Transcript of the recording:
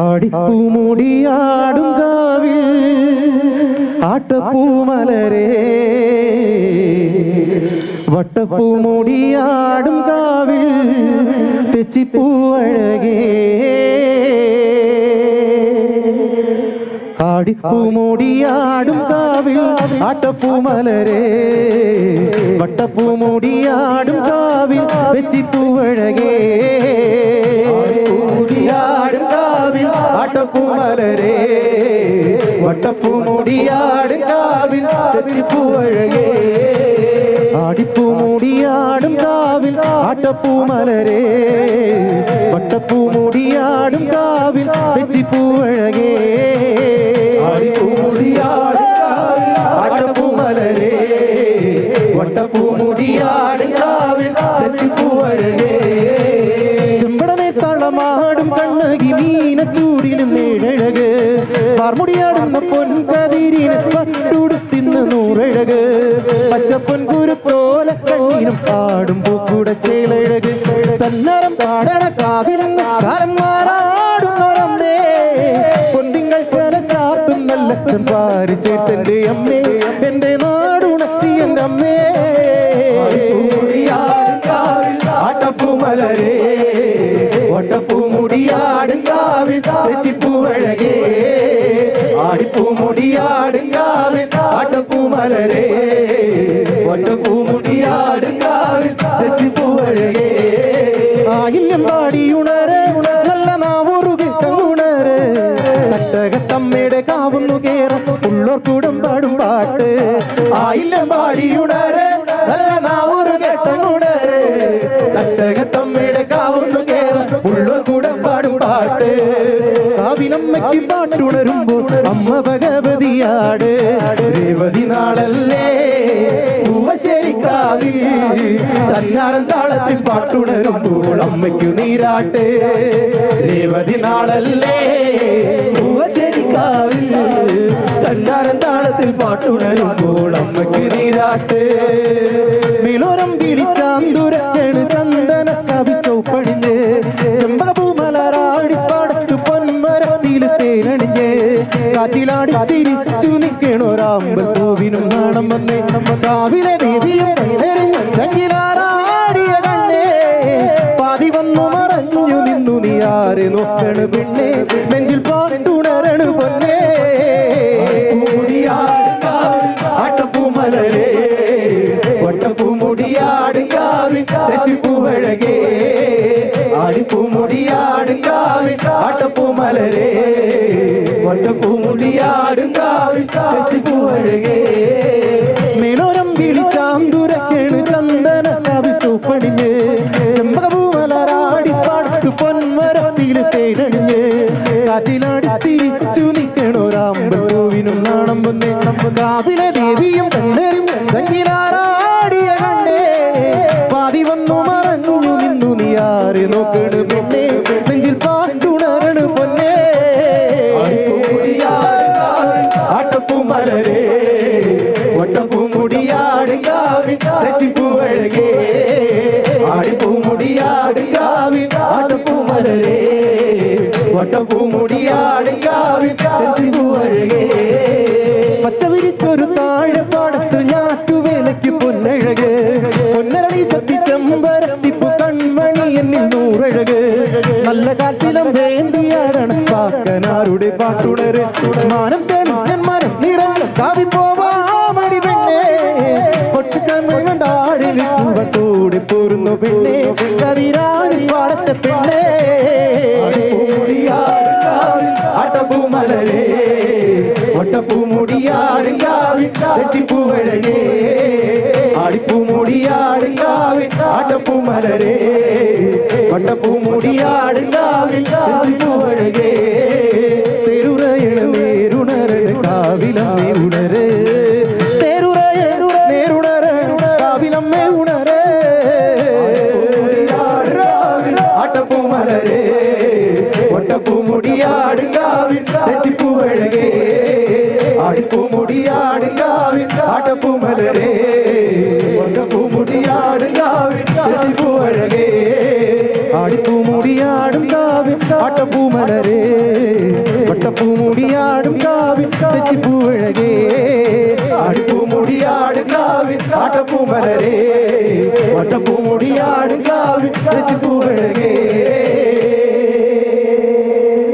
ആടിപ്പൂമുടിയാടും കാവിൽ ആട്ടപ്പൂമലരെ. വട്ടപ്പൂമുടിയാടും കാവിൽ തെച്ചിപ്പൂവഴകേ ആടിപ്പൂമുടിയാടും കാവിൽ ആട്ടപ്പൂമലരെ. വട്ടപ്പൂമുടിയാടും കാവിൽ വെച്ചിപ്പൂവഴകേ മുടിയാടും കാവിൽ ആട്ടപ്പൂമലരേ വട്ടപ്പൂമുടിയാടും കാവിൽ വെച്ചിപ്പൂവഴകേ ആടിപ്പൂമുടിയാടും കാവിൽ ആട്ടപ്പൂമലരേ വട്ടപ്പൂമുടിയാടും കാവിൽ വെച്ചിപ്പൂവഴകേ ആടിപ്പൂമുടിയാടും കണ്ണകി ചൂടിലും നേഴഴക് പാർമുടിയാടുന്ന പൊൻകതിരിന് പട്ടുടുത്തിന്ന് നൂറഴക്. പച്ചപ്പൊൻ കുരുത്തോല കണ്ണീനും പാടും പൂക്കൂടെ ചേലഴക് തന്നരം പാടണ കാവിനും കാലം മാറാടുന്നൊരമ്മേ പൊന്തിങ്ങൾ തല ചാത്തും നല്ലച്ഛൻ പാരിച്ചേത്തന്റെ അമ്മേ. എന്റെ നാടുണത്തി എന്റെ അമ്മേ. ഒട്ടപ്പൂമുടിയാടും കാവിൽ തെച്ചിപ്പൂവഴകേ ആടിപ്പൂമുടിയാടും കാവിൽ ആട്ടപ്പൂമലരേ ഒട്ടപ്പൂമുടിയാടും കാവിൽ തെച്ചിപ്പൂവഴകേ ആയില്യം പാടിയുണര് നല്ല നാവൂറു കിട്ടുണര് തട്ടകത്തമ്മയുടെ കാവുന്നു കേറ ഉള്ളോർ കൂടം പാടും പാട്ട് ആയില്യം പാടിയുണര് നല്ല നാവൂറു കേട്ടുണര് തട്ടകത്തമ്മയുടെ കാവുന്നു കേറ ഉള്ളോർ പാടും പാട്ട് കാവിലമ്മയ്ക്ക് പാട്ടുണരുമ്പോൾ അമ്മ ഭഗവതിയാട്. രേവതി നാളല്ലേ? പൂവശ്ശേരിക്കാവിൽ തന്നാരം താളത്തിൽ പാട്ടുണരുമ്പോൾ അമ്മയ്ക്കു നീരാട്ട്. രേവതി നാളല്ലേ? പൂവശ്ശേരിക്കാവിൽ തന്നാരം താളത്തിൽ പാട്ടുണരുമ്പോൾ അമ്മയ്ക്ക് നീരാട്ട്. മിളോരം പിടിച്ചാന്തുരക്കേണ് ചന്ദന കവി കാറ്റിലാടി ചിരിച്ചു നിൽക്കണോരാമ്പൽ പൂവിനും നാണം വന്നേ. കാവിലെ ദേവിയും ചങ്കിലാറാടിയ കണ്ണേ. പാതി വന്നു മറഞ്ഞു നിന്നു നീ ആരെ നോക്കണ് പെണ്ണേ? നെഞ്ചിൽ പാട്ടുണരണു പൊന്നേ. ആട്ടപ്പൂമലരേ ഒട്ടപ്പൂമുടിയാടും കാവിൽ തെച്ചിപ്പൂവഴകേ ആടിപ്പൂമുടിയാടും കാവിൽ ആട്ടപ്പൂമലരേ ഒട്ടപ്പൂമുടിയാടും വിളിച്ചാന്തുരക്കേണ് ചന്ദന കവിച്ചു ചൂപ്പണിഞ്ഞ്. ചെമ്പകപൂമലരാടി പാട്ടു പൊന്മരത്തിൽ തേനണിഞ്ഞ്. കാറ്റിലാടി ചിരിച്ചു നിൽക്കണോരാമ്പൽ പൂവിനും നാണം വന്നേ. കാവിലെ ദേവിയും കണ്ടരും ചങ്കിലാറാടിയ കണ്ടേ പാതി വന്നു മറഞ്ഞു നിന്നു നീ ആര് നോക്കണ് പെണ്ണേ? നൂറഴക്. നല്ല കാച്ചിലം വേന്തിയാടണ പാക്കനാരുടെ പാട്ടുണര് മാനം തെളിഞ്ഞൻ മരം നിറഞ്ഞ കാവി പോവാമടി പെണ്ണേ. കൊണ്ടാടിൽ കൂടെ പോരുന്നു പെണ്ണേ. കതിരാണി പാടത്തെ പെണ്ണേ. ആട്ടപ്പൂമലരേ ഒട്ടപ്പൂമുടിയാടും കാവിൽ തെച്ചിപ്പൂവഴകേ. ആടിപ്പൂമുടിയാടും കാവിൽ ഒട്ടപ്പൂമുടിയാടും കാവിൽ തെച്ചിപ്പൂവഴകേ തെരുറയണ നേരുണരണ കാവിലമ്മേ ഉണര് തെരുറയണ നേരുണരണ കാവിലമ്മേ ഉണരേ ആട്ടപ്പൂമലരേ ഒട്ടപ്പൂമുടിയാടും കാവിൽ തെച്ചിപ്പൂവഴകേ ആടിപ്പൂമുടിയാടും കാവിൽ ആട്ടപ്പൂമലരേ ഒട്ടപ്പൂമുടിയാടും ആടിപ്പൂമുടിയാടും കാവിൽ ആട്ടപ്പൂമലരേ വട്ടപ്പൂമുടിയാടും കാവിൽ തെച്ചിപ്പൂവഴകേ